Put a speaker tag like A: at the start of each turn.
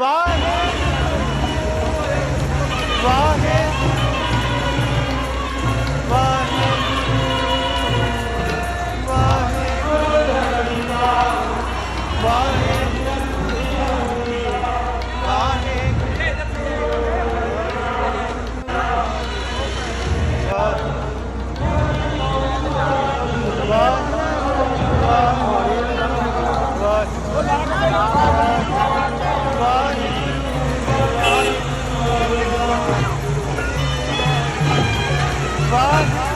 A: वाह Bye.